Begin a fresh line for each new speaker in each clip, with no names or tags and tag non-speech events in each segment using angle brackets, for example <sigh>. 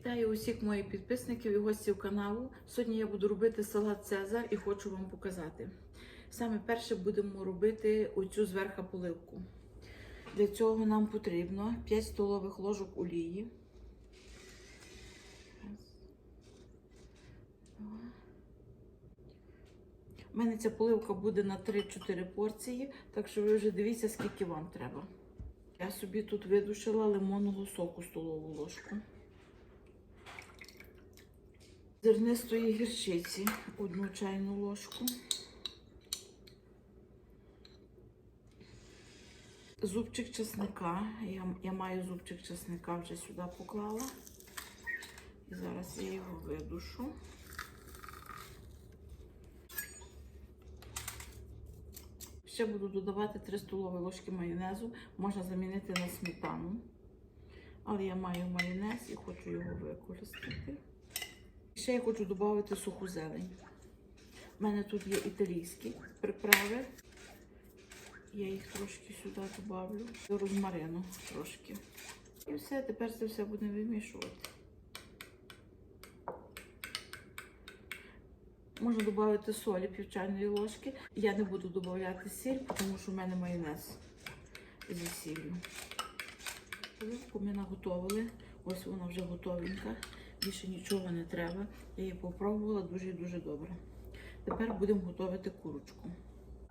Вітаю усіх моїх підписників і гостів каналу. Сьогодні я буду робити салат Цезар і хочу вам показати. Саме перше будемо робити оцю зверху поливку. Для цього нам потрібно 5 столових ложок олії. У мене ця поливка буде на 3-4 порції, так що ви вже дивіться, скільки вам треба. Я собі тут видушила лимонного соку столову ложку. Зернистої гірчиці одну чайну ложку. Зубчик чесника. Я, я маю зубчик чесника вже сюди поклала. І зараз я його видушу. Ще буду додавати 3 столові ложки майонезу. Можна замінити на сметану. Але я маю майонез і хочу його використати. Ще я хочу додати суху зелень. У мене тут є італійські приправи. Я їх трошки сюди додавлю. До розмарину трошки. І все, тепер це все будемо вимішувати. Можна додати солі пів ложки. Я не буду додати сіль, тому що в мене майонез зі сіллю. Ми наготовили. Ось вона вже готовенька. Більше нічого не треба. Я її попробувала дуже-дуже добре. Тепер будемо готувати курочку.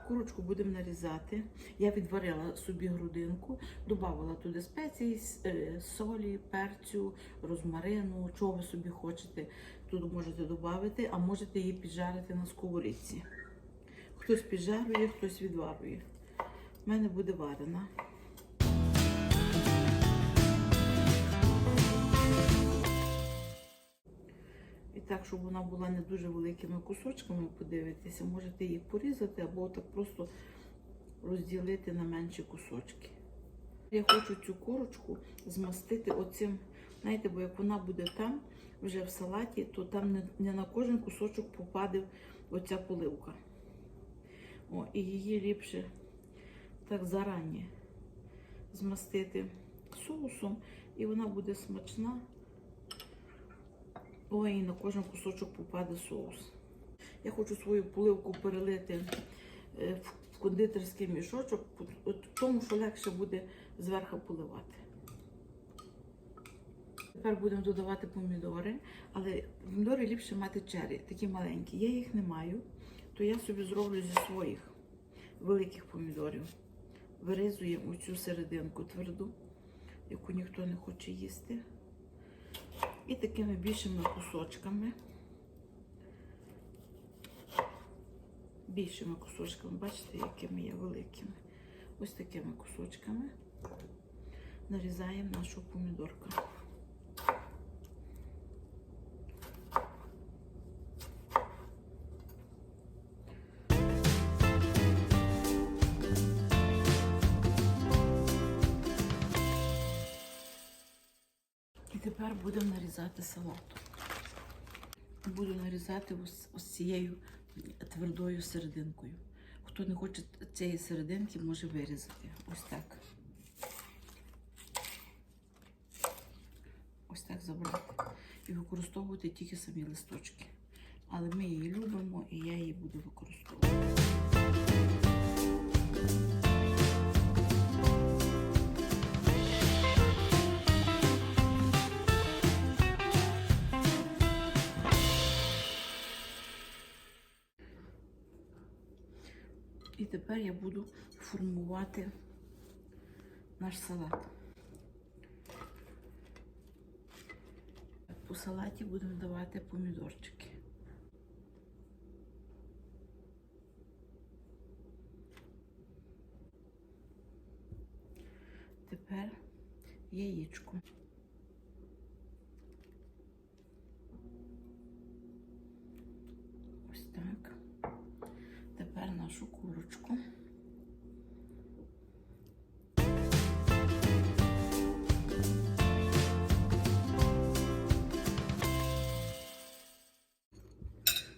Курочку будемо нарізати. Я відварила собі грудинку, додавала туди спеції, е, солі, перцю, розмарину, чого ви собі хочете. Тут можете додати, а можете її піджарити на сковорідці. Хтось піджарює, хтось відварює. У мене буде варена. Так, щоб вона була не дуже великими кусочками, подивитися, можете її порізати або так просто розділити на менші кусочки. Я хочу цю курочку змастити оцим, знаєте, бо як вона буде там, вже в салаті, то там не, не на кожен кусочок попаде оця поливка. О, і її ліпше так зарані змастити соусом, і вона буде смачна. Ой, на кожен кусочок попаде соус. Я хочу свою поливку перелити е, в кондитерський мішочок, тому що легше буде зверху поливати. Тепер будемо додавати помідори, але помідори ліпше мати чері, такі маленькі. Я їх не маю, то я собі зроблю зі своїх великих помідорів. Виризуємо оцю серединку тверду, яку ніхто не хоче їсти. І такими більшими кусочками. Більшими кусочками, бачите, якими є великими. Ось такими кусочками нарізаємо нашу помідорку. Тепер будемо нарізати салату. Буду нарізати ось, ось цією твердою серединкою. Хто не хоче цієї серединки, може вирізати. Ось так. Ось так забрати. І використовувати тільки самі листочки. Але ми її любимо і я її буду використовувати. Тепер я буду формувати наш салат. По салаті будемо давати помідорчики. Тепер яєчко. Ось так. Тепер нашу курочку.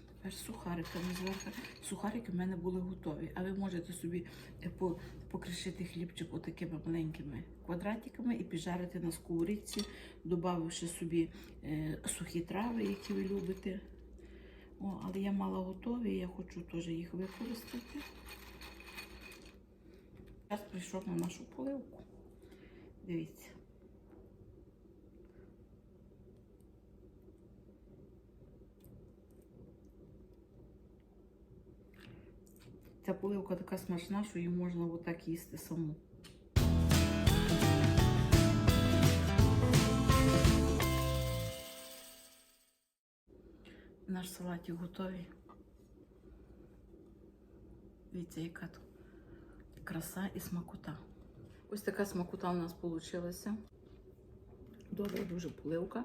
Тепер сухарик зверху. Сухарики в мене були готові. А ви можете собі е, покришити хлібчик отакими маленькими квадратиками і піджарити на сковорідці, додавши собі е, сухі трави, які ви любите. О, але я мала готові, я хочу теж їх використати. Час прийшов на нашу поливку. Дивіться. Ця поливка така смачна, що її можна отак їсти саму. Наш салатик готовий. Дивіться, яка тут краса і смакота. Ось така смакота у нас вийшла. Добра дуже поливка.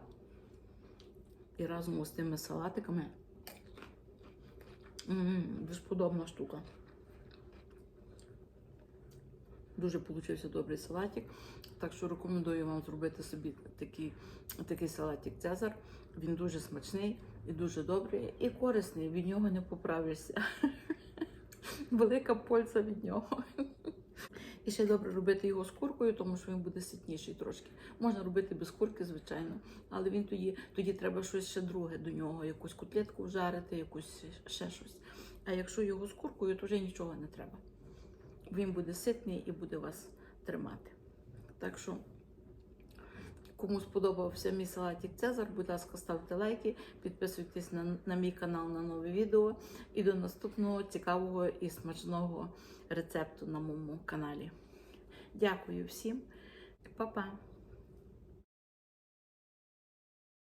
І разом з тими салатиками. М, Безподобна штука. Дуже получився добрий салатик. Так що рекомендую вам зробити собі такий, такий салатик Цезар. Він дуже смачний і дуже добрий, і корисний. Від нього не поправишся. <laughs> Велика польза від нього. І ще добре робити його з куркою, тому що він буде ситніший трошки. Можна робити без курки, звичайно, але він тоді, тоді треба щось ще друге до нього, якусь котлетку вжарити, якусь ще щось. А якщо його з куркою, то вже нічого не треба. Він буде ситний і буде вас тримати. Так що, кому сподобався мій салатик Цезар, будь ласка, ставте лайки, підписуйтесь на, на мій канал на нове відео і до наступного цікавого і смачного рецепту на моєму каналі. Дякую всім, Па-па!